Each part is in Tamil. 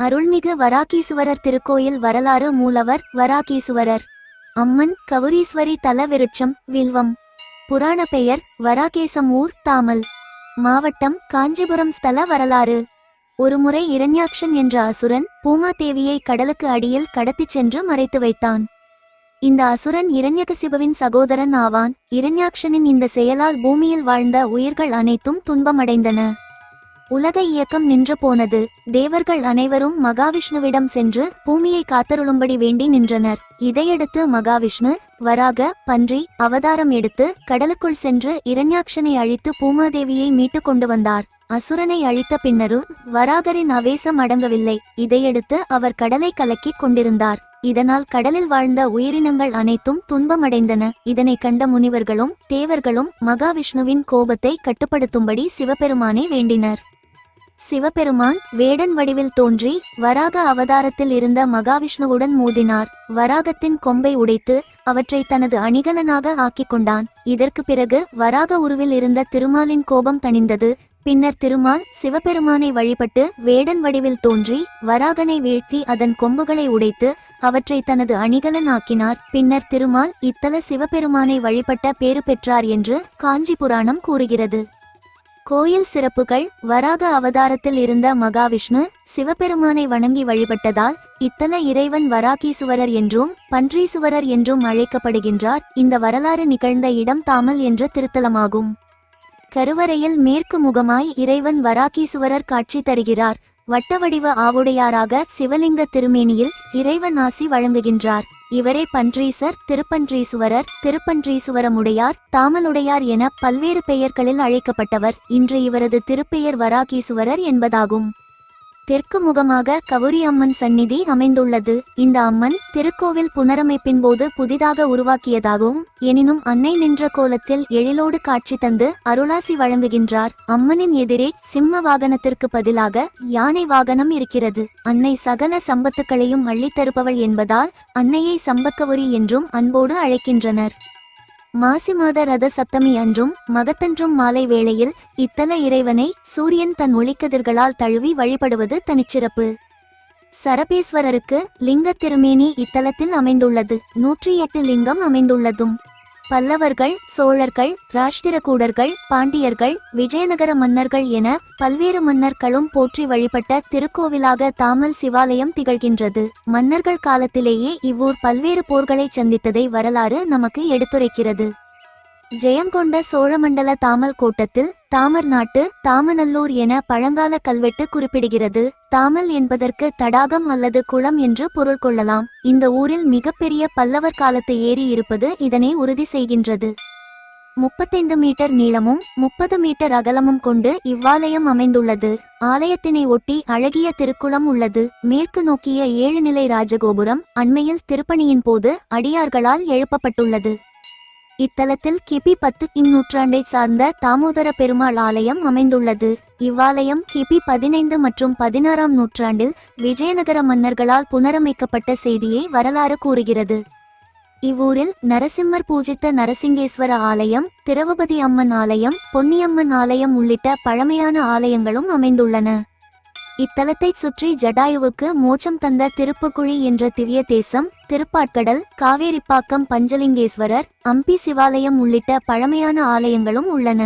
அருள்மிகு வராகீசுவரர் திருக்கோயில் வரலாறு மூலவர் வராகீசுவரர். அம்மன் கவுரீஸ்வரி தல விருட்சம் வில்வம். புராண பெயர் வராகேசம் ஊர் தாமல். மாவட்டம் காஞ்சிபுரம் ஸ்தல வரலாறு. ஒருமுறை இரண்யாக்ஷன் என்ற அசுரன் பூமாதேவியை கடலுக்கு அடியில் கடத்திச் சென்று மறைத்து வைத்தான். இந்த அசுரன் இரண்யகசிபுவின் சகோதரன் ஆவான். இரண்யாக்ஷனின் இந்த செயலால் பூமியில் வாழ்ந்த உயிர்கள் அனைத்தும் துன்பமடைந்தன. உலக இயக்கம் நின்று போனது. தேவர்கள் அனைவரும் மகாவிஷ்ணுவிடம் சென்று பூமியை காத்தருளும்படி வேண்டி நின்றனர். இதையடுத்து மகாவிஷ்ணு வராக பன்றி அவதாரம் எடுத்து கடலுக்குள் சென்று இரண்யாட்சனை அழித்து பூமாதேவியை மீட்டு கொண்டு வந்தார். அசுரனை அழித்த பின்னரும் வராகரின் அவேசம் அடங்கவில்லை. இதையடுத்து அவர் கடலை கலக்கிக் கொண்டிருந்தார். இதனால் கடலில் வாழ்ந்த உயிரினங்கள் அனைத்தும் துன்பமடைந்தன. இதனை கண்ட முனிவர்களும் தேவர்களும் மகாவிஷ்ணுவின் கோபத்தை கட்டுப்படுத்தும்படி சிவபெருமானை வேண்டினர். சிவபெருமான் வேடன் வடிவில் தோன்றி வராக அவதாரத்தில் இருந்த மகாவிஷ்ணுவுடன் மோதினார். வராகத்தின் கொம்பை உடைத்து அவற்றை தனது அணிகலனாக ஆக்கிக் கொண்டான். இதற்கு பிறகு வராக உருவில் இருந்த திருமாலின் கோபம் தணிந்தது. பின்னர் திருமால் சிவபெருமானை வழிபட்டு வேடன் வடிவில் தோன்றி வராகனை வீழ்த்தி அதன் கொம்புகளை உடைத்து அவற்றை தனது அணிகலன் ஆக்கினார். பின்னர் திருமால் இத்தல சிவபெருமானை வழிபட்ட பேறு பெற்றார் என்று காஞ்சி புராணம் கூறுகிறது. கோயில் சிறப்புகள் வராக அவதாரத்தில் இருந்த மகாவிஷ்ணு சிவபெருமானை வணங்கி வழிபட்டதால் இத்தல இறைவன் வராகீசுவரர் என்றும் பன்றீசுவரர் என்றும் அழைக்கப்படுகின்றார். இந்த வரலாறு நிகழ்ந்த இடம் தாமல் என்ற திருத்தலமாகும். கருவறையில் மேற்கு முகமாய் இறைவன் வராகீசுவரர் காட்சி தருகிறார். வட்டவடிவ ஆவுடையாராக சிவலிங்க திருமேனியில் இறைவன் ஆசி வழங்குகின்றார். இவரே பன்றீசர் திருப்பன்றீசுவரர் திருப்பன்றீசுவரமுடையார் தாமலுடையார் என பல்வேறு பெயர்களில் அழைக்கப்பட்டவர். இன்று இவரது திருப்பெயர் வராகீசுவரர் என்பதாகும். தெற்கு முகமாக கவுரி அம்மன் சந்நிதி அமைந்துள்ளது. இந்த அம்மன் திருக்கோவில் புனரமைப்பின் போது புதிதாக உருவாக்கியதாகவும் எனினும் அன்னை நின்ற கோலத்தில் எழிலோடு காட்சி தந்து அருளாசி வழங்குகின்றார். அம்மனின் எதிரே சிம்ம வாகனத்திற்கு பதிலாக யானை வாகனம் இருக்கிறது. அன்னை சகல சம்பத்துக்களையும் அள்ளித்தருப்பவள் என்பதால் அன்னையை சம்பக்கவுரி என்றும் அன்போடு அழைக்கின்றனர். மாசி மாத ரத சப்தமி அன்றும் மகத்தன்றும் மாலை வேளையில் இத்தல இறைவனை சூரியன் தன் ஒளிக்கதிர்களால் தழுவி வழிபடுவது தனிச்சிறப்பு. சரபேஸ்வரருக்கு லிங்க திருமேனி இத்தலத்தில் அமைந்துள்ளது. நூற்றி எட்டு லிங்கம் அமைந்துள்ளதும். பல்லவர்கள் சோழர்கள் ராஷ்டிரகூடர்கள் பாண்டியர்கள் விஜயநகர மன்னர்கள் என பல்வேறு மன்னர்களும் போற்றி வழிபட்ட திருக்கோவிலாக தாமல் சிவாலயம் திகழ்கின்றது. மன்னர்கள் காலத்திலேயே இவ்வூர் பல்வேறு போர்களை சந்தித்ததை வரலாறு நமக்கு எடுத்துரைக்கிறது. ஜெயங்கொண்ட சோழமண்டல தாமல் கோட்டத்தில் தாமர் நாட்டு தாமநல்லூர் என பழங்கால கல்வெட்டு குறிப்பிடுகிறது. தாமல் என்பதற்கு தடாகம் அல்லது குளம் என்று பொருள் கொள்ளலாம். இந்த ஊரில் மிகப்பெரிய பல்லவர் காலத்து ஏரி இருப்பது இதனை உறுதி செய்கின்றது. முப்பத்தைந்து மீட்டர் நீளமும் முப்பது மீட்டர் அகலமும் கொண்டு இவ்வாலயம் அமைந்துள்ளது. ஆலயத்தினை ஒட்டி அழகிய திருக்குளம் உள்ளது. மேற்கு நோக்கிய ஏழு நிலை ராஜகோபுரம் அண்மையில் திருப்பணியின் போது அடியார்களால் எழுப்பப்பட்டுள்ளது. இத்தலத்தில் கிபி பத்து இந்நூற்றாண்டை சார்ந்த தாமோதர பெருமாள் ஆலயம் அமைந்துள்ளது. இவ்வாலயம் கிபி பதினைந்து மற்றும் பதினாறாம் நூற்றாண்டில் விஜயநகர மன்னர்களால் புனரமைக்கப்பட்ட செய்தியை வரலாறு கூறுகிறது. இவ்வூரில் நரசிம்மர் பூஜித்த நரசிங்கேஸ்வர ஆலயம் திரௌபதி அம்மன் ஆலயம் பொன்னியம்மன் ஆலயம் உள்ளிட்ட பழமையான ஆலயங்களும் அமைந்துள்ளன. இத்தலத்தைச் சுற்றி ஜடாயுவுக்கு மோட்சம் தந்த திருப்புக்குழி என்ற திவ்ய தேசம் திருப்பாட்கடல் காவேரிப்பாக்கம் பஞ்சலிங்கேஸ்வரர் அம்பி சிவாலயம் உள்ளிட்ட பழமையான ஆலயங்களும் உள்ளன.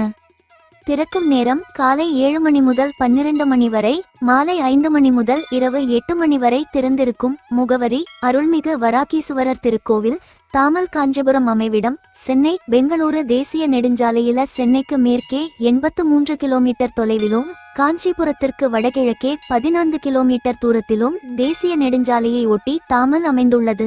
திறக்கும் நேரம் காலை ஏழு மணி முதல் பன்னிரண்டு மணி வரை மாலை ஐந்து மணி முதல் இரவு எட்டு மணி வரை திறந்திருக்கும் முகவரி அருள்மிகு வராகீசுவரர் திருக்கோவில் தாமல் காஞ்சிபுரம் அமைவிடம் சென்னை பெங்களூரு தேசிய நெடுஞ்சாலையில சென்னைக்கு மேற்கே எண்பத்து மூன்று கிலோமீட்டர் தொலைவிலும் காஞ்சிபுரத்திற்கு வடகிழக்கே பதினான்கு கிலோமீட்டர் தூரத்திலும் தேசிய நெடுஞ்சாலையை ஒட்டி தாமல் அமைந்துள்ளது.